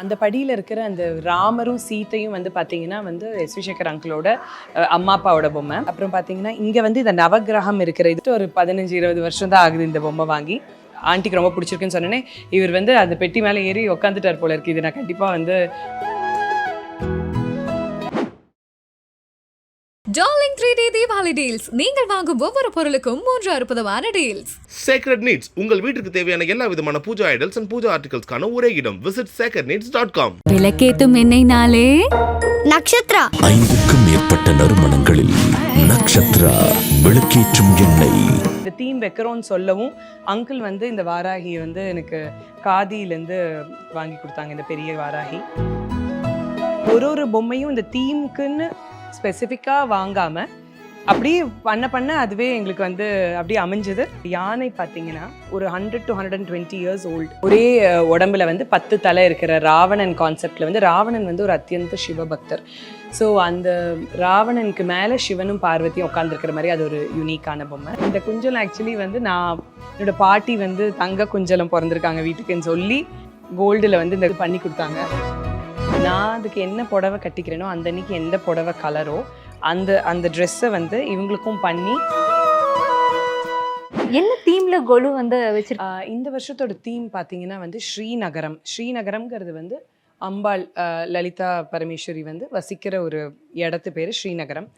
அந்த படியில் இருக்கிற அந்த ராமரும் சீத்தையும் வந்து பார்த்தீங்கன்னா வந்து எஸ் வி சேகர் அங்கிளோட அம்மா அப்பாவோட பொம்மை. அப்புறம் பார்த்தீங்கன்னா இங்கே வந்து இந்த நவக்கிரகம் இருக்கிற இது ஒரு பதினஞ்சு இருபது வருஷம் தான் ஆகுது இந்த பொம்மை வாங்கி. ஆண்டிக்கு ரொம்ப பிடிச்சிருக்குன்னு சொன்னோன்னே இவர் வந்து அந்த பெட்டி மேலே ஏறி உட்காந்துட்டார் போல இருக்கு. இது நான் கண்டிப்பாக வந்து darling three D Deepavali deals நீங்கள் வாங்கும் ஒவ்வொரு பொருளுக்கும் மூன்று அற்புதமான டீல்ஸ் சேக்ரெட் நீட்ஸ் உங்கள் வீட்டுக்கு தேவையான எல்லா விதமான பூஜா ஐடல்ஸ் அண்ட் பூஜா ஆர்டிகல்ஸ்க்கான ஒரே இடம். Visit sacred needs dot com விளக்கேத்தும் எண்ணெய்னாலே நக்ஷத்ரா. ஐந்துக்கும் மேற்பட்ட நறுமணங்களில் நக்ஷத்ரா விளக்கேற்றும் எண்ணெய் இந்த தீம் வைக்கிறோன்னு சொல்லவும் அங்கிள் வந்து இந்த வாராகியை வந்து எனக்கு காதியிலேருந்து வாங்கி கொடுத்தாங்க இந்த பெரிய வாராகி. ஒரு ஒரு பொம்மையும் இந்த தீமுக்குன்னு ஸ்பெசிஃபிக்காக வாங்காமல் அப்படியே பண்ண பண்ண அதுவே எங்களுக்கு வந்து அப்படியே அமைஞ்சது. யானை பார்த்தீங்கன்னா ஒரு hundred to hundred and twenty years old ஒரே உடம்புல வந்து பத்து தலை இருக்கிற ராவணன் கான்செப்டில் வந்து ராவணன் வந்து ஒரு அத்தியந்த சிவபக்தர். ஸோ அந்த ராவணனுக்கு மேலே சிவனும் பார்வதியும் உட்காந்துருக்கிற மாதிரி அது ஒரு யூனிக்கான பொம்மை. இந்த குஞ்சலம் ஆக்சுவலி வந்து நான் என்னோடய பாட்டி வந்து தங்க குஞ்சலம் பிறந்திருக்காங்க வீட்டுக்குன்னு சொல்லி கோல்டில் வந்து இந்த பண்ணி கொடுத்தாங்க. நான் அதுக்கு என்ன புடவை கட்டிக்கிறேனோ அந்த அன்னைக்கு எந்த புடவை கலரோ அந்த அந்த ட்ரெஸ்ஸை வந்து இவங்களுக்கும் பண்ணி என்ன தீம்ல கொலு வந்து வச்சிருக்க ஆஹ் இந்த வருஷத்தோட தீம் பார்த்தீங்கன்னா வந்து ஸ்ரீநகரம். ஸ்ரீநகரம்ங்கிறது வந்து அம்பாள் லலிதா பரமேஸ்வரி வந்து வசிக்கிற ஒரு இடத்து பேர் ஸ்ரீநகரம்.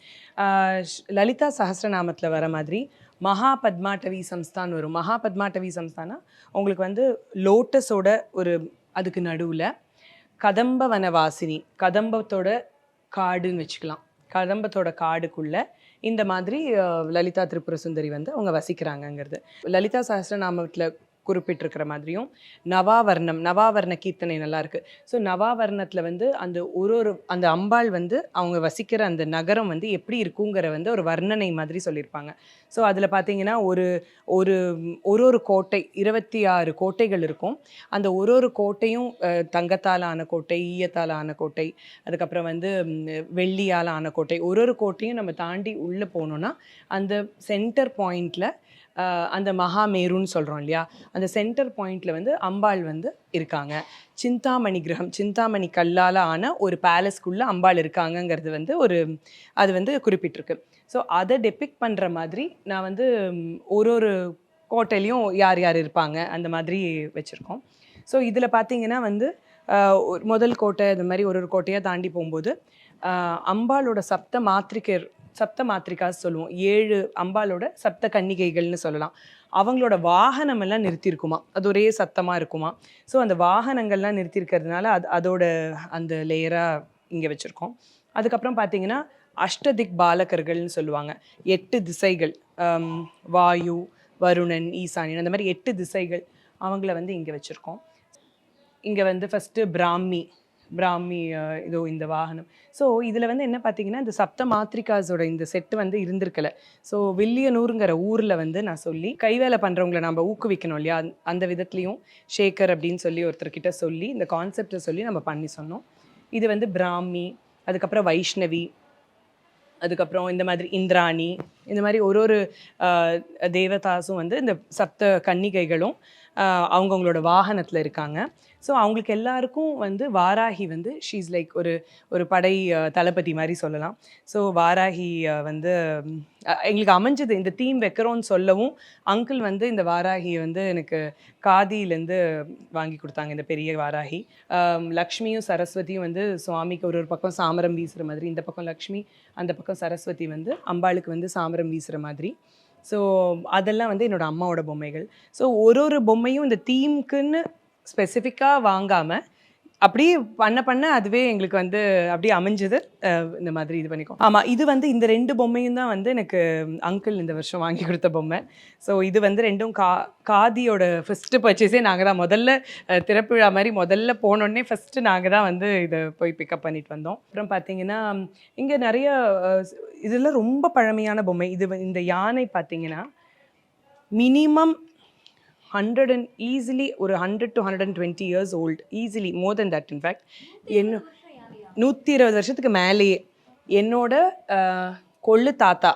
லலிதா சஹஸ்ரநாமத்தில் வர மாதிரி மகா பத்மாட்டவி சம்ஸ்தான் வரும். மகா பத்மாட்டவி சம்ஸ்தானா உங்களுக்கு வந்து லோட்டஸோட ஒரு அதுக்கு நடுவில் கதம்ப வனவாசினி கதம்பத்தோட காடுன்னு வச்சுக்கலாம். கதம்பத்தோட காடுக்குள்ள இந்த மாதிரி லலிதா திரிபுர சுந்தரி வந்து அவங்க வசிக்கிறாங்கங்கிறது. லலிதா சஹஸ்ரநாமத்தில் குறிப்பிட்டிருக்கிற மாதிரியும். நவாவர்ணம் நவாவர்ண கீர்த்தனை நல்லா இருக்குது ஸோ நவாவர்ணத்தில் வந்து அந்த ஒரு ஒரு அந்த அம்பாள் வந்து அவங்க வசிக்கிற அந்த நகரம் வந்து எப்படி இருக்குங்கிற வந்து ஒரு வர்ணனை மாதிரி சொல்லியிருப்பாங்க. ஸோ அதில் பார்த்தீங்கன்னா ஒரு ஒரு ஒரு ஒரு கோட்டை இருபத்தி ஆறு கோட்டைகள் இருக்கும். அந்த ஒரு ஒரு கோட்டையும் தங்கத்தால் ஆன கோட்டை ஈயத்தால் ஆன கோட்டை அதுக்கப்புறம் வந்து வெள்ளியால் ஆன கோட்டை ஒரு ஒரு கோட்டையும் நம்ம தாண்டி உள்ளே போனோன்னா அந்த சென்டர் பாயிண்டில் அந்த மகாமேருன்னு சொல்கிறோம் இல்லையா? அந்த சென்டர் பாயிண்டில் வந்து அம்பாள் வந்து இருக்காங்க. சிந்தாமணி கிரகம் சிந்தாமணி கல்லால் ஆன ஒரு பேலஸ்க்குள்ளே அம்பாள் இருக்காங்கங்கிறது வந்து ஒரு அது வந்து குறிப்பிட்டிருக்கு. ஸோ அதை டெபிக் பண்ணுற மாதிரி நான் வந்து ஒரு ஒரு கோட்டையிலையும் யார் யார் இருப்பாங்க அந்த மாதிரி வச்சுருக்கோம். ஸோ இதில் பார்த்தீங்கன்னா வந்து முதல் கோட்டை இந்த மாதிரி ஒரு ஒரு கோட்டையாக தாண்டி போகும்போது அம்பாளோட சப்த மாத்திரிகர் சப்த மாத்திரிகாஸ் சொல்லுவோம். ஏழு அம்பாலோட சப்த கன்னிகைகள்னு சொல்லலாம். அவங்களோட வாகனம் எல்லாம் நிறுத்தியிருக்குமா? அது ஒரே சத்தமாக இருக்குமா? ஸோ அந்த வாகனங்கள்லாம் நிறுத்தியிருக்கிறதுனால அது அதோட அந்த லேயராக இங்கே வச்சுருக்கோம். அதுக்கப்புறம் பார்த்தீங்கன்னா அஷ்டதிக் பாலகர்கள்னு சொல்லுவாங்க. எட்டு திசைகள் வாயு வருணன் ஈசானியன் அந்த மாதிரி எட்டு திசைகள் அவங்கள வந்து இங்கே வச்சுருக்கோம். இங்கே வந்து ஃபஸ்ட்டு பிராமி பிராமி இதோ இந்த வாகனம். ஸோ இதில் வந்து என்ன பார்த்தீங்கன்னா இந்த சப்த மாத்ரிகாஸோட இந்த செட்டு வந்து இருந்திருக்கல. ஸோ வில்லியனூருங்கிற ஊரில் வந்து நான் சொல்லி கைவேலை பண்ணுறவங்கள நம்ம ஊக்குவிக்கணும் இல்லையா? அந்த- அந்த விதத்துலேயும் ஷேகர் அப்படின்னு சொல்லி ஒருத்தர்கிட்ட சொல்லி இந்த கான்செப்டை சொல்லி நம்ம பண்ணி சொன்னோம். இது வந்து பிராமி அதுக்கப்புறம் வைஷ்ணவி அதுக்கப்புறம் இந்த மாதிரி இந்திராணி இந்த மாதிரி ஒரு ஒரு ஆஹ், தேவதாஸும் வந்து இந்த சப்த கன்னிகைகளும் அவங்கவுங்களோட அவங்கவங்களோட வாகனத்தில் இருக்காங்க. ஸோ அவங்களுக்கு எல்லாருக்கும் வந்து வாராகி வந்து ஷீஸ் லைக் ஒரு ஒரு படை தளபதி மாதிரி சொல்லலாம். ஸோ வாராகி வந்து எங்களுக்கு அமைஞ்சது இந்த தீம் வைக்கிறோன்னு சொல்லவும் அங்கிள் வந்து இந்த வாராகியை வந்து எனக்கு காதியிலேருந்து வாங்கி கொடுத்தாங்க இந்த பெரிய வாராகி. லக்ஷ்மியும் சரஸ்வதியும் வந்து சுவாமிக்கு ஒரு ஒரு பக்கம் சாமரம் வீசுகிற மாதிரி இந்த பக்கம் லக்ஷ்மி அந்த பக்கம் சரஸ்வதி வந்து அம்பாளுக்கு வந்து சாமரம் வீசுகிற மாதிரி. ஸோ அதெல்லாம் வந்து என்னோடய அம்மாவோட பொம்மைகள். ஸோ ஒரு ஒரு பொம்மையும் இந்த தீம்க்குன்னு ஸ்பெசிஃபிக்காக வாங்காமல் அப்படியே பண்ண பண்ண அதுவே எங்களுக்கு வந்து அப்படியே அமைஞ்சது. இந்த மாதிரி இது பண்ணிக்கோ. ஆமாம் இது வந்து இந்த ரெண்டு பொம்மையும் தான் வந்து எனக்கு அங்கிள் இந்த வருஷம் வாங்கி கொடுத்த பொம்மை. ஸோ இது வந்து ரெண்டும் கா காதியோட ஃபஸ்ட்டு பர்ச்சேஸே நாங்கள் தான் முதல்ல அஹ், திறப்புழா மாதிரி முதல்ல போனோடனே ஃபஸ்ட்டு நாங்கள் தான் வந்து இதை போய் பிக்கப் பண்ணிட்டு வந்தோம். அப்புறம் பார்த்தீங்கன்னா இங்கே நிறைய இதெல்லாம் ரொம்ப பழமையான பொம்மை. இது இந்த யானை பார்த்தீங்கன்னா மினிமம் ஹண்ட்ரட் அண்ட் ஈஸிலி ஒரு hundred to hundred and twenty years old easily more than that in fact என்ன நூற்றி இருபது வருஷத்துக்கு மேலேயே. என்னோட கொள்ளு தாத்தா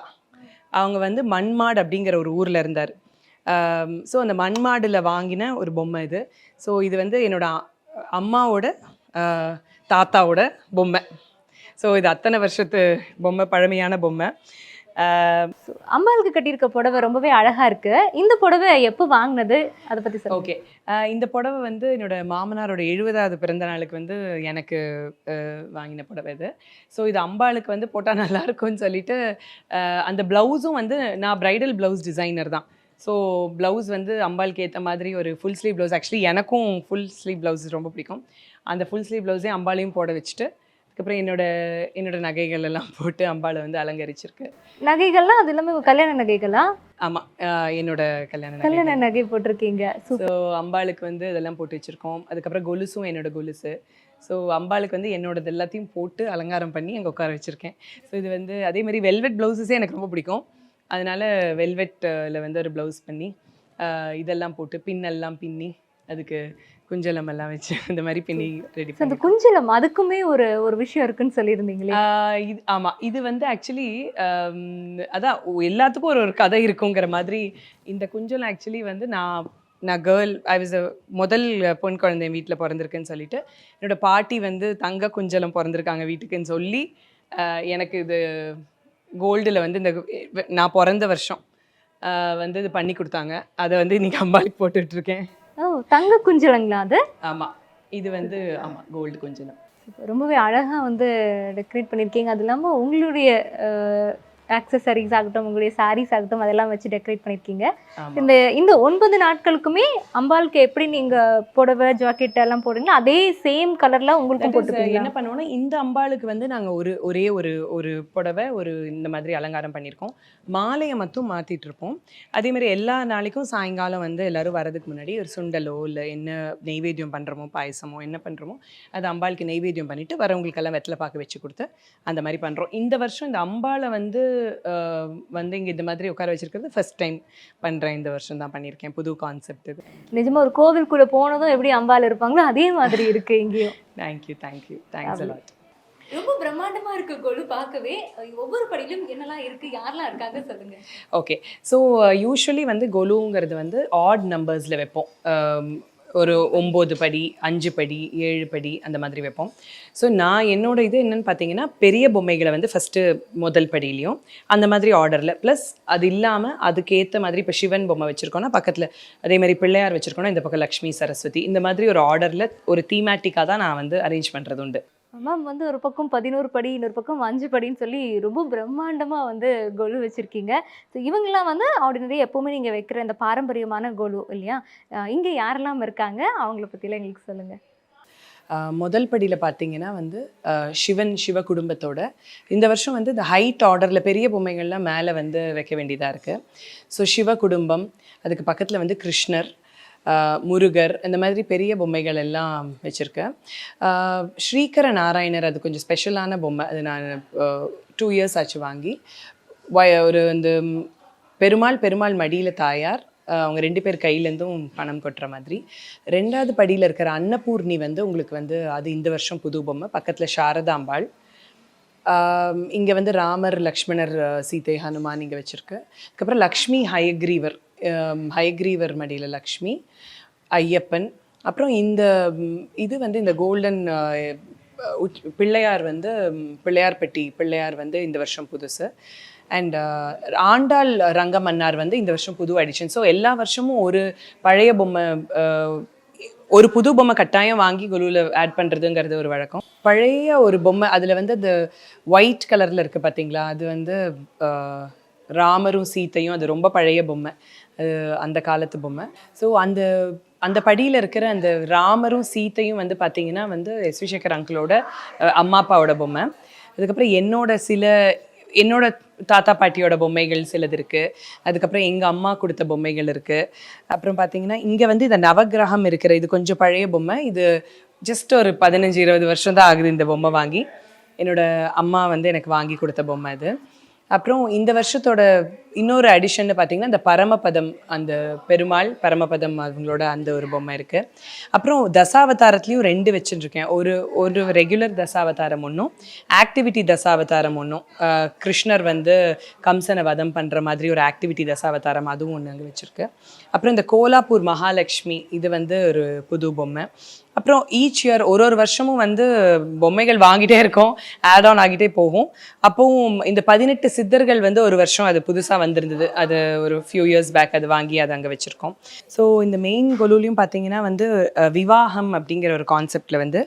அவங்க வந்து மண்மாடு அப்படிங்கிற ஒரு ஊரில் இருந்தார். ஸோ அந்த மண்மாடில் வாங்கின ஒரு பொம்மை இது. ஸோ இது வந்து என்னோட அம்மாவோட தாத்தாவோட பொம்மை. ஸோ இது அத்தனை வருஷத்து பொம்மை பழமையான பொம்மை. அம்பாளுக்கு கட்டியிருக்க புடவை ரொம்பவே அழகா இருக்கு. இந்த புடவை எப்போ வாங்கினது? அதை பத்தி சொல்லுங்க. ஓகே. இந்த புடவை வந்து என்னோட மாமனாரோட எழுபதாவது பிறந்த நாளுக்கு வந்து எனக்கு வாங்கின புடவை இது. ஸோ இது அம்பாளுக்கு வந்து போட்டால் நல்லா இருக்கும்னு சொல்லிட்டு அந்த ப்ளவுஸும் வந்து நான் பிரைடல் ப்ளவுஸ் டிசைனர் தான். ஸோ ப்ளவுஸ் வந்து அம்பாளுக்கு ஏற்ற மாதிரி ஒரு ஃபுல் ஸ்லீவ் ப்ளவுஸ் ஆக்சுவலி எனக்கும் ஃபுல் ஸ்லீவ் ப்ளவுஸ் ரொம்ப பிடிக்கும். அந்த ஃபுல் ஸ்லீவ் ப்ளவுஸே அம்பாளையும் போட வச்சுட்டு அதுக்கப்புறம் என்னோட என்னோட நகைகள் எல்லாம் போட்டு அம்பாளை வந்து அலங்கரிச்சிருக்கு. நகைகள்லாம் அது இல்லாம உங்க கல்யாண நகைகளா? ஆமாம் என்னோட கல்யாண. கல்யாண நகை போட்டிருக்கீங்க. ஸோ அம்பாளுக்கு வந்து இதெல்லாம் போட்டு வச்சுருக்கோம். அதுக்கப்புறம் கொலுசும் என்னோட கொலுசு. ஸோ அம்பாளுக்கு வந்து என்னோடது எல்லாத்தையும் போட்டு அலங்காரம் பண்ணி அங்கே உட்கார வச்சுருக்கேன். ஸோ இது வந்து அதே மாதிரி வெல்வெட் ப்ளவுஸஸே எனக்கு ரொம்ப பிடிக்கும். அதனால வெல்வெட்டில் வந்து ஒரு ப்ளவுஸ் பண்ணி இதெல்லாம் போட்டு பின்னெல்லாம் பின்னி அதுக்கு குஞ்சலம் எல்லாம் வச்சு இந்த மாதிரி பின்னி ரெடி அந்த குஞ்சலம் அதுக்குமே ஒரு ஒரு விஷயம் இருக்குன்னு சொல்லியிருந்தீங்களே? இது ஆமாம் இது வந்து ஆக்சுவலி அதான் எல்லாத்துக்கும் ஒரு ஒரு கதை இருக்குங்கிற மாதிரி இந்த குஞ்சல் ஆக்சுவலி வந்து நான் நான் கேர்ள் ஐ வாஸ் முதல் பொன் குழந்தை வீட்டில் பிறந்திருக்குன்னு சொல்லிட்டு என்னோட பாட்டி வந்து தங்க குஞ்சலம் பிறந்திருக்காங்க வீட்டுக்குன்னு சொல்லி எனக்கு இது கோல்டில் வந்து இந்த நான் பிறந்த வருஷம் வந்து இது பண்ணி கொடுத்தாங்க. அதை வந்து இன்னைக்கு அம்பாளுக்கு போட்டுட்டு இருக்கேன். ஓ தங்க குஞ்சலங்களா அது? ஆமாம் இது வந்து ஆமாம் கோல்டு குஞ்சலம். ரொம்பவே அழகா வந்து டெக்கரேட் பண்ணியிருக்கீங்க அது இல்லாம உங்களுடைய ஆக்சசரிஸ் ஆகட்டும் உங்களுடைய சாரீஸ் ஆகட்டும் அதெல்லாம் வச்சு டெக்கரேட் பண்ணியிருக்கீங்க இந்த இந்த ஒன்பது நாட்களுக்குமே அம்பாளுக்கு எப்படி நீங்க புடவை ஜாக்கெட் எல்லாம் போடுறீங்களோ அதே சேம் கலர்ல உங்களுக்கும் is, போட்டுருக்கீங்களா என்ன பண்ணுவோம்னா இந்த அம்பாளுக்கு வந்து நாங்கள் ஒரு ஒரே ஒரு ஒரு புடவை ஒரு இந்த மாதிரி அலங்காரம் பண்ணியிருக்கோம் மாலையை மட்டும் மாற்றிட்டு இருப்போம். அதே மாதிரி எல்லா நாளைக்கும் சாயங்காலம் வந்து எல்லாரும் வரதுக்கு முன்னாடி ஒரு சுண்டலோ இல்லை என்ன நெய்வேத்தியம் பண்ணுறோமோ பாயசமோ என்ன பண்ணுறோமோ அது அம்பாளுக்கு நெய்வேத்தியம் பண்ணிட்டு வரவங்களுக்கெல்லாம் வெத்தலை பாக்கு வச்சு கொடுத்து அந்த மாதிரி பண்ணுறோம் இந்த வருஷம் இந்த அம்பாளை வந்து வந்து இங்கே இந்த மாதிரி உட்கார வச்சிருக்கிறது ஃபர்ஸ்ட் டைம் பண்ணுறேன் இந்த வருஷம் தான் பண்ணியிருக்கேன். புது கான்செப்ட் இது. நிஜமா ஒரு கோவிலுக்குள்ள போனதும் எப்படி அம்பாள் இருப்பாங்களோ அதே மாதிரி இருக்கு இங்கேயும். தேங்க்யூ தேங்க்யூ தேங்க்ஸ் அலாட் ரொம்ப பிரம்மாண்டமா இருக்கு கொலு பார்க்கவே. ஒவ்வொரு படியிலும் என்னெல்லாம் இருக்கு யாரெல்லாம் இருக்காங்க சொல்லுங்க. ஓகே ஸோ யூஸ்வலி வந்து கொலுங்கிறது வந்து ஆட் நம்பர்ஸில் வைப்போம். ஒரு ஒம்பது படி அஞ்சு படி ஏழு படி அந்த மாதிரி வைப்போம். ஸோ நான் என்னோட இது என்னென்னு பார்த்தீங்கன்னா பெரிய பொம்மைகளை வந்து ஃபஸ்ட்டு முதல் படியிலையும் அந்த மாதிரி ஆர்டரில் ப்ளஸ் அது இல்லாமல் அதுக்கேற்ற மாதிரி இப்போ சிவன் பொம்மை வச்சுருக்கோன்னா பக்கத்தில் அதே மாதிரி பிள்ளையார் வச்சுருக்கோன்னா இந்த பக்கம் லக்ஷ்மி சரஸ்வதி இந்த மாதிரி ஒரு ஆர்டரில் ஒரு தீமேட்டிக்காக தான் நான் வந்து அரேஞ்ச் பண்ணுறது உண்டு. மேம் வந்து ஒரு பக்கம் பதினோரு படி இன்னொரு பக்கம் அஞ்சு படின்னு சொல்லி ரொம்ப பிரம்மாண்டமாக வந்து கொலு வச்சுருக்கீங்க. ஸோ இவங்கெல்லாம் வந்து ஆர்டினரி எப்போவுமே நீங்கள் வைக்கிற இந்த பாரம்பரியமான கொலு இல்லையா? இங்கே யாரெல்லாம் இருக்காங்க? அவங்கள பற்றிலாம் எங்களுக்கு சொல்லுங்கள் முதல் படியில் பார்த்தீங்கன்னா வந்து சிவன் சிவ குடும்பத்தோட. இந்த வருஷம் வந்து இந்த ஹைட் ஆர்டரில் பெரிய பொம்மைகள்லாம் மேலே வந்து வைக்க வேண்டியதாக இருக்குது ஸோ சிவ குடும்பம் அதுக்கு பக்கத்தில் வந்து கிருஷ்ணர் முருகர் இந்த மாதிரி பெரிய பொம்மைகள் எல்லாம் வச்சுருக்கேன். ஸ்ரீகர நாராயணர் அது கொஞ்சம் ஸ்பெஷலான பொம்மை. அது நான் டூ இயர்ஸ் ஆச்சு வாங்கி. வய- ஒரு இந்த பெருமாள் பெருமாள் மடியில் தாயார். அவங்க ரெண்டு பேர் கையிலேருந்தும் பணம் கொட்டுற மாதிரி. ரெண்டாவது படியில் இருக்கிற அன்னபூர்ணி வந்து உங்களுக்கு வந்து அது இந்த வருஷம் புது பொம்மை. பக்கத்தில் சாரதாம்பாள். இங்கே வந்து ராமர் லக்ஷ்மணர் சீதை ஹனுமான் இங்கே வச்சுருக்கு. அதுக்கப்புறம் லக்ஷ்மி ஹயக்ரீவர். ஹைக்ரீவர் ஹயக்ரீவர் மடியில் லக்ஷ்மி ஐயப்பன் அப்புறம் இந்த இது வந்து இந்த கோல்டன் பிள்ளையார் வந்து பிள்ளையார்பட்டி பிள்ளையார் பெட்டி பிள்ளையார் வந்து இந்த வருஷம் புதுசு. அண்ட் ஆண்டாள் ரங்கமன்னார் வந்து இந்த வருஷம் புது அடிஷன் ஸோ எல்லா வருஷமும் ஒரு பழைய பொம்மை ஒரு புது பொம்மை கட்டாயம் வாங்கி குலுவில் ஆட் பண்ணுறதுங்கிறது ஒரு வழக்கம். பழைய ஒரு பொம்மை அதில் வந்து அந்த ஒயிட் கலரில் இருக்குது பார்த்தீங்களா அது வந்து ராமரும் சீத்தையும் அது ரொம்ப பழைய பொம்மை. அந்த காலத்து பொம்மை. ஸோ அந்த அந்த படியில் இருக்கிற அந்த ராமரும் சீத்தையும் வந்து பார்த்தீங்கன்னா வந்து எஸ் வி சேகர் அங்கிளோட அம்மா அப்பாவோட பொம்மை. அதுக்கப்புறம் என்னோட சில என்னோட தாத்தா பாட்டியோட பொம்மைகள் சிலது இருக்குது அதுக்கப்புறம் எங்கள் அம்மா கொடுத்த பொம்மைகள் இருக்குது அப்புறம் பார்த்தீங்கன்னா இங்கே வந்து இந்த நவக்கிரகம் இருக்கிற இது கொஞ்சம் பழைய பொம்மை. இது ஜஸ்ட் ஒரு பதினஞ்சு இருபது வருஷம் தான் ஆகுது இந்த பொம்மை வாங்கி. என்னோட அம்மா வந்து எனக்கு வாங்கி கொடுத்த பொம்மை அது. அப்புறம் இந்த வருஷத்தோட இன்னொரு அடிஷன் பார்த்தீங்கன்னா இந்த பரமபதம் அந்த பெருமாள் பரமபதம் அவங்களோட அந்த ஒரு பொம்மை இருக்குது அப்புறம் தசாவதாரத்துலேயும் ரெண்டு வச்சுருக்கேன். ஒரு ஒரு ரெகுலர் தசாவதாரம் ஒன்றும் ஆக்டிவிட்டி தசாவதாரம் ஒன்றும் கிருஷ்ணர் வந்து கம்சனை வதம் பண்ணுற மாதிரி ஒரு ஆக்டிவிட்டி தசாவதாரம் அதுவும் ஒன்று அங்கே வச்சுருக்கு. அப்புறம் இந்த கோலாப்பூர் மகாலட்சுமி இது வந்து ஒரு புது பொம்மை. அப்புறம் ஈச் இயர் ஒரு ஒரு வருஷமும் வந்து பொம்மைகள் வாங்கிட்டே இருக்கோம் ஆட் ஆன் ஆகிட்டே போகும். அப்போவும் இந்த பதினெட்டு சித்தர்கள் வந்து ஒரு வருஷம் அது புதுசாக வந்திருந்தது. அது ஒரு ஃபியூ இயர்ஸ் பேக் அது வாங்கி அதை அங்கே வச்சுருக்கோம். ஸோ இந்த மெயின் கொலுலையும் பார்த்தீங்கன்னா வந்து விவாகம் அப்படிங்கிற ஒரு கான்செப்டில் வந்து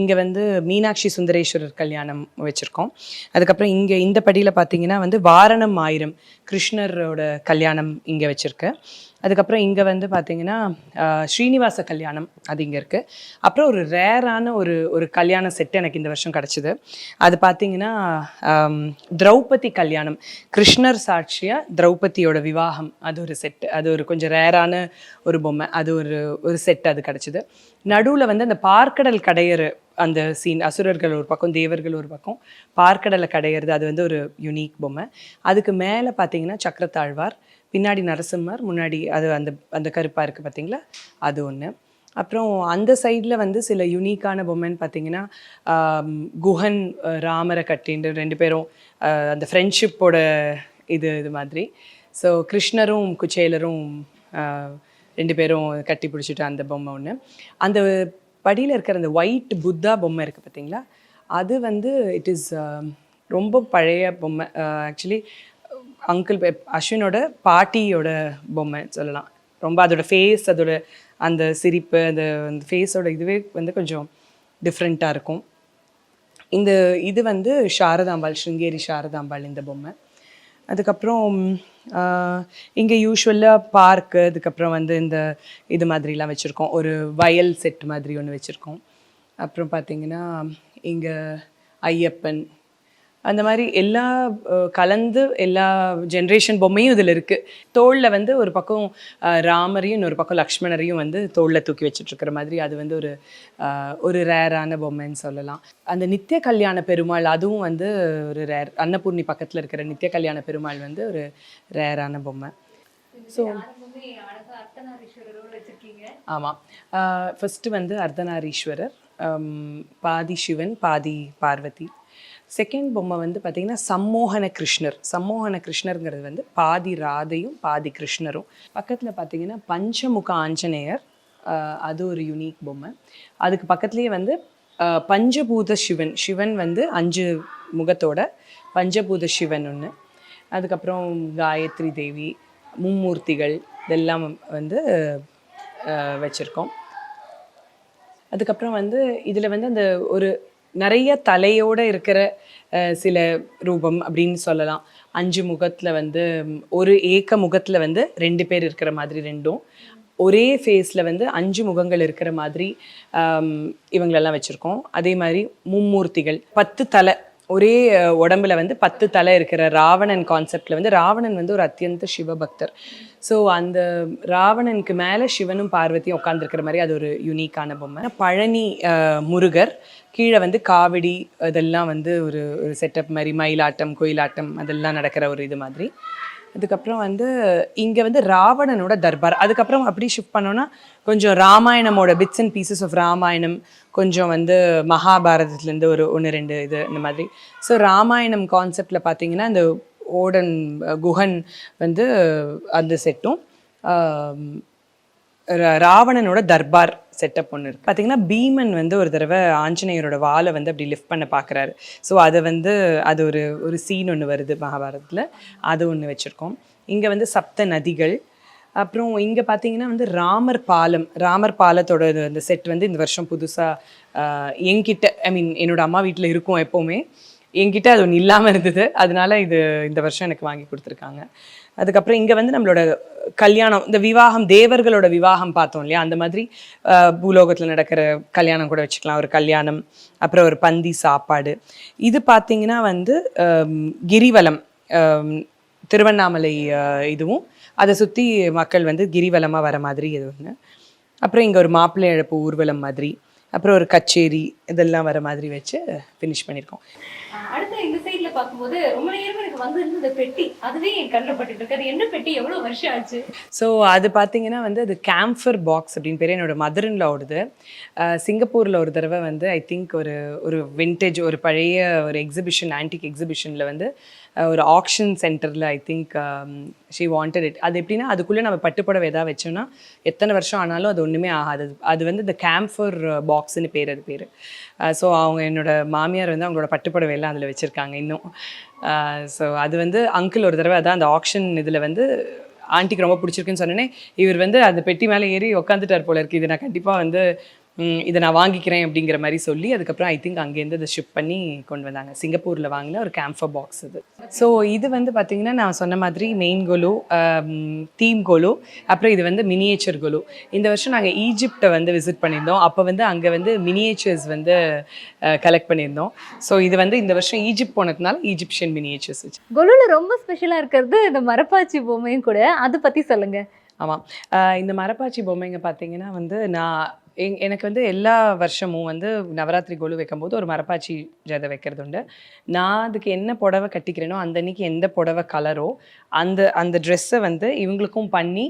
இங்கே வந்து மீனாட்சி சுந்தரேஸ்வரர் கல்யாணம் வச்சுருக்கோம். அதுக்கப்புறம் இங்கே இந்த படியில் பார்த்தீங்கன்னா வந்து வாரணம் ஆயிரம் கிருஷ்ணரோட கல்யாணம் இங்கே வச்சுருக்கு. அதுக்கப்புறம் இங்கே வந்து பார்த்தீங்கன்னா ஸ்ரீனிவாச கல்யாணம் அது இங்கே இருக்குது அப்புறம் ஒரு ரேரான ஒரு ஒரு கல்யாண செட் எனக்கு இந்த வருஷம் கிடச்சிது. அது பார்த்தீங்கன்னா திரௌபதி கல்யாணம். கிருஷ்ணர் சாட்சியாக திரௌபதியோட விவாகம். அது ஒரு செட்டு அது ஒரு கொஞ்சம் ரேரான ஒரு பொம்மை. அது ஒரு ஒரு செட் அது கிடச்சிது. நடுவில் வந்து அந்த பார்க்கடல் கடையர் அந்த சீன் அசுரர்கள் ஒரு பக்கம் தேவர்கள் ஒரு பக்கம் பார்க்கடலை கடையிறது அது வந்து ஒரு யுனிக் பொம்மை. அதுக்கு மேலே பார்த்தீங்கன்னா சக்கரத்தாழ்வார் பின்னாடி நரசிம்மர் முன்னாடி அது அந்த அந்த கருப்பாக இருக்குது பார்த்தீங்களா அது ஒன்று அப்புறம் அந்த சைடில் வந்து சில யுனிக்கான பொம்மைன்னு பார்த்தீங்கன்னா குஹன் ராமரை கட்டின்னு ரெண்டு பேரும் அந்த ஃப்ரெண்ட்ஷிப்போட இது இது மாதிரி. ஸோ கிருஷ்ணரும் குச்சேலரும் ரெண்டு பேரும் கட்டி பிடிச்சிட்டு அந்த பொம்மை ஒன்று அந்த படியில் இருக்கிற அந்த ஒயிட் புத்தா பொம்மை இருக்குது பார்த்தீங்களா அது வந்து இட் இஸ் ரொம்ப பழைய பொம்மை. ஆக்சுவலி அங்கிள் அஸ்வினோட பாட்டியோட பொம்மை சொல்லலாம். ரொம்ப அதோட ஃபேஸ் அதோட அந்த சிரிப்பு அந்த அந்த ஃபேஸோட இதுவே வந்து கொஞ்சம் டிஃப்ரெண்ட்டாக இருக்கும். இந்த இது வந்து சாரதாம்பாள் ஸ்ருங்கேரி சாரதாம்பாள் இந்த பொம்மை. அதுக்கப்புறம் இங்கே யூஸ்வலாக பார்க்கு அதுக்கப்புறம் வந்து இந்த இது மாதிரிலாம் வச்சுருக்கோம். ஒரு வயல் செட் மாதிரி ஒன்று வச்சுருக்கோம். அப்புறம் பார்த்திங்கன்னா இங்கே ஐயப்பன் அந்த மாதிரி எல்லா கலந்து எல்லா ஜென்ரேஷன் பொம்மையும் இதில் இருக்குது தோளில் வந்து ஒரு பக்கம் ராமரையும் இன்னொரு பக்கம் லக்ஷ்மணரையும் வந்து தோளில் தூக்கி வச்சுட்டு இருக்கிற மாதிரி அது வந்து ஒரு ஒரு ரேரான பொம்மைன்னு சொல்லலாம். அந்த நித்திய கல்யாண பெருமாள் அதுவும் வந்து ஒரு ரேர் அன்னபூர்ணி பக்கத்தில் இருக்கிற நித்திய கல்யாண பெருமாள் வந்து ஒரு ரேரான பொம்மை. ஸோ ஆமாம் ஃபஸ்ட்டு வந்து அர்த்தநாரீஸ்வரர். Um, பாதி சிவன் பாதி பார்வதி. செகண்ட் பொம்மை வந்து பார்த்திங்கன்னா சம்மோகன கிருஷ்ணர். சம்மோகன கிருஷ்ணருங்கிறது வந்து பாதி ராதையும் பாதி கிருஷ்ணரும். பக்கத்தில் பார்த்தீங்கன்னா பஞ்சமுக ஆஞ்சநேயர். அது ஒரு யூனிக் பொம்மை. அதுக்கு பக்கத்துலேயே வந்து பஞ்சபூத சிவன். சிவன் வந்து அஞ்சு முகத்தோட பஞ்சபூத சிவன் ஒன்று அதுக்கப்புறம் காயத்ரி தேவி மும்மூர்த்திகள் இதெல்லாம் வந்து வச்சுருக்கோம். அதுக்கப்புறம் வந்து இதில் வந்து அந்த ஒரு நிறைய தலையோட இருக்கிற சில ரூபம் அப்படின்னு சொல்லலாம். அஞ்சு முகத்தில் வந்து ஒரு ஏக்க முகத்தில் வந்து ரெண்டு பேர் இருக்கிற மாதிரி ரெண்டும். ஒரே ஃபேஸில் வந்து அஞ்சு முகங்கள் இருக்கிற மாதிரி இவங்களெல்லாம் வச்சுருக்கோம். அதே மாதிரி மும்மூர்த்திகள் பத்து தலை ஒரே உடம்புல வந்து பத்து தலை இருக்கிற ராவணன் கான்செப்டில் வந்து ராவணன் வந்து ஒரு அத்தியந்த சிவபக்தர். ஸோ அந்த ராவணனுக்கு மேலே சிவனும் பார்வதியும் உட்காந்துருக்கிற மாதிரி அது ஒரு யூனிக்கான பொம்மை. பழனி முருகர் கீழே வந்து காவடி அதெல்லாம் வந்து ஒரு ஒரு செட்டப் மாதிரி மயிலாட்டம் கோயிலாட்டம் அதெல்லாம் நடக்கிற ஒரு இது மாதிரி. அதுக்கப்புறம் வந்து இங்கே வந்து ராவணனோட தர்பார். அதுக்கப்புறம் அப்படி ஷிஃப்ட் பண்ணோன்னா கொஞ்சம் ராமாயணமோட bits and pieces of Ramayanam கொஞ்சம் வந்து மகாபாரதத்துலேருந்து ஒரு ஒன்று ரெண்டு இது இந்த மாதிரி. ஸோ ராமாயணம் கான்செப்டில் பார்த்தீங்கன்னா அந்த ஓடன் குஹன் வந்து அந்த செட்டும் ரா- ராவணனோட தர்பார். செட்டப் ஒன்று இருக்குது பார்த்தீங்கன்னா பீமன் வந்து ஒரு தடவை ஆஞ்சநேயரோட வாலை வந்து அப்படி லிஃப்ட் பண்ண பார்க்குறாரு ஸோ அதை வந்து அது ஒரு ஒரு சீன் ஒன்று வருது மகாபாரதத்தில். அது ஒன்று வச்சுருக்கோம். இங்கே வந்து சப்த நதிகள். அப்புறம் இங்கே பார்த்தீங்கன்னா வந்து ராமர் பாலம். ராமர் பாலத்தோட இது- அந்த செட் வந்து இந்த வருஷம் புதுசாக என்கிட்ட ஐ மீன் என்னோட அம்மா வீட்டில் இருக்கும் எப்போவுமே. என்கிட்ட அது ஒன்று இல்லாமல் இருந்தது. அதனால இது இந்த வருஷம் எனக்கு வாங்கி கொடுத்துருக்காங்க. அதுக்கப்புறம் இங்கே வந்து நம்மளோட கல்யாணம் இந்த விவாகம் தேவர்களோட விவாகம் பார்த்தோம் இல்லையா? அந்த மாதிரி பூலோகத்தில் நடக்கிற கல்யாணம் கூட வச்சுக்கலாம். ஒரு கல்யாணம் அப்புறம் ஒரு பந்தி சாப்பாடு. இது பார்த்தீங்கன்னா வந்து கிரிவலம் திருவண்ணாமலை இதுவும். அதை சுற்றி மக்கள் வந்து கிரிவலமாக வர மாதிரி இது ஒன்று அப்புறம் இங்கே ஒரு மாப்பிள்ளை இழப்பு ஊர்வலம் மாதிரி. அப்புறம் ஒரு கச்சேரி இதெல்லாம் வர மாதிரி வச்சு ஃபினிஷ் பண்ணியிருக்கோம். அடுத்து இந்த சைடுல பார்க்கும்போது ரொம்ப நேரமா எனக்கு வந்து இருந்த பெட்டி. அதுவே என் கண்ணில் பட்டுட்டு இருக்கு. என்ன பெட்டி? எவ்வளவு வருஷம் ஆச்சு? ஸோ அது பார்த்தீங்கன்னா வந்து அது கேம்ஃபர் பாக்ஸ் அப்படின்னு பேர். என்னோட மதர் ஓடுது. சிங்கப்பூரில் ஒரு தடவை வந்து ஐ திங்க் ஒரு ஒரு விண்டேஜ் ஒரு பழைய ஒரு எக்ஸிபிஷன் ஆன்டிக் எக்ஸிபிஷனில் வந்து ஒரு ஆக்ஷன் சென்டரில் I think she wanted it அது எப்படின்னா அதுக்குள்ளே நம்ம பட்டுப்புடவை எதாவது வச்சோம்னா எத்தனை வருஷம் ஆனாலும் அது ஒன்றுமே ஆகாது. அது- அது வந்து இந்த கேம்ஃபர் பாக்ஸ்னு பேர் அது பேர். ஸோ uh, அவங்க என்னோட மாமியார் வந்து அவங்களோட பட்டுப்புடவை எல்லாம் அதில் வச்சுருக்காங்க இன்னும். Uh, ஸோ அது வந்து அங்கிள் ஒரு தடவை அதான் அந்த ஆக்ஷன் இதில் வந்து ஆண்டிக்கு ரொம்ப பிடிச்சிருக்குன்னு சொன்னோன்னே இவர் வந்து அந்த பெட்டி மேலே ஏறி உட்காந்துட்டார் போல இருக்கு. இது நான் கண்டிப்பாக வந்து இதை நான் வாங்கிக்கிறேன் அப்படிங்கிற மாதிரி சொல்லி அதுக்கப்புறம் ஐ திங்க் அங்கேருந்து அதை ஷிப் பண்ணி கொண்டு வந்தாங்க. சிங்கப்பூரில் வாங்கின ஒரு கேம்ஃபர் பாக்ஸ் இது. ஸோ இது வந்து பார்த்தீங்கன்னா நான் சொன்ன மாதிரி மெயின் கோலு தீம் கோலு அப்புறம் இது வந்து மினியேச்சர் கோலு இந்த வருஷம் நாங்கள் ஈஜிப்டை வந்து விசிட் பண்ணியிருந்தோம். அப்போ வந்து அங்கே வந்து மினியேச்சர்ஸ் வந்து கலெக்ட் பண்ணியிருந்தோம். ஸோ இது வந்து இந்த வருஷம் ஈஜிப்ட் போனதுனால ஈஜிப்ஷியன் மினியேச்சர்ஸ் வச்சு. கொலுல ரொம்ப ஸ்பெஷலா இருக்கிறது இந்த மரப்பாச்சி பொம்மையும் கூட. அதை பத்தி சொல்லுங்க. ஆமாம் இந்த மரப்பாச்சி பொம்மைங்க பார்த்தீங்கன்னா வந்து நான் எனக்கு வந்து எல்லா வருஷமும் வந்து நவராத்திரி கொலு வைக்கும்போது ஒரு மரப்பாச்சி ஜதை வைக்கிறது உண்டு. நான் அதுக்கு என்ன புடவை கட்டிக்கிறேனோ அந்த அன்னைக்கு எந்த புடவை கலரோ அந்த அந்த ட்ரெஸ்ஸை வந்து இவங்களுக்கும் பண்ணி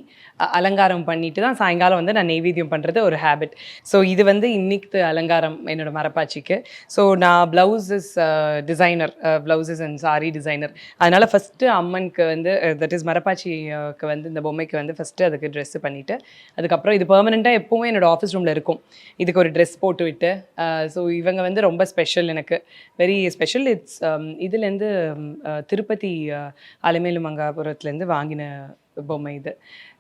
அலங்காரம் பண்ணிட்டு தான் சாயங்காலம் வந்து நான் நெய்வேத்தியம் பண்ணுறது ஒரு ஹேபிட் ஸோ இது வந்து இன்னைக்கு அலங்காரம் என்னோட மரப்பாச்சிக்கு. ஸோ நான் blouses designer blouses and sari designer அதனால் ஃபஸ்ட்டு அம்மனுக்கு வந்து தட் இஸ் மரப்பாச்சிக்கு வந்து இந்த பொம்மைக்கு வந்து ஃபஸ்ட்டு அதுக்கு ட்ரெஸ்ஸு பண்ணிவிட்டு அதுக்கப்புறம் இது பெர்மனெண்ட்டாக எப்போவுமே என்னோடய ஆஃபீஸ் ரூமில் இருக்கும். இதுக்கு ஒரு ட்ரெஸ் போட்டு விட்டு ஸோ இவங்க வந்து ரொம்ப ஸ்பெஷல் எனக்கு. வெரி ஸ்பெஷல் இட்ஸ் இதுலேருந்து um, திருப்பதி அலைமேலு மங்காபுரத்துலேருந்து வாங்கின பொம்மை இது.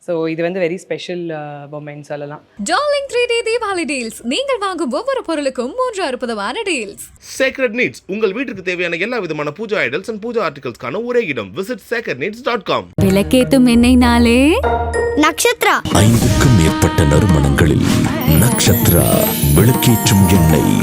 ஸோ இது வந்து வெரி ஸ்பெஷல் பொம்மைன்னு சொல்லலாம். Darling three D Deepavali deals நீங்கள் வாங்கும் ஒவ்வொரு பொருளுக்கும் மூன்று அற்புதமான டீல்ஸ் சேக்ரட் நீட்ஸ் உங்கள் வீட்டிற்கு தேவையான எல்லா விதமான பூஜா ஐடல்ஸ் அண்ட் பூஜா ஆர்டிகல்ஸ்க்கான ஒரே இடம். Visit sacred needs dot com விளக்கேத்தும் எண்ணெய்னாலே நக்ஷத்ரா ஐந்துக்கும் மேற்பட்ட நறுமணங்களில் நக்ஷத்ரா விளக்கேற்றும் எண்ணெய்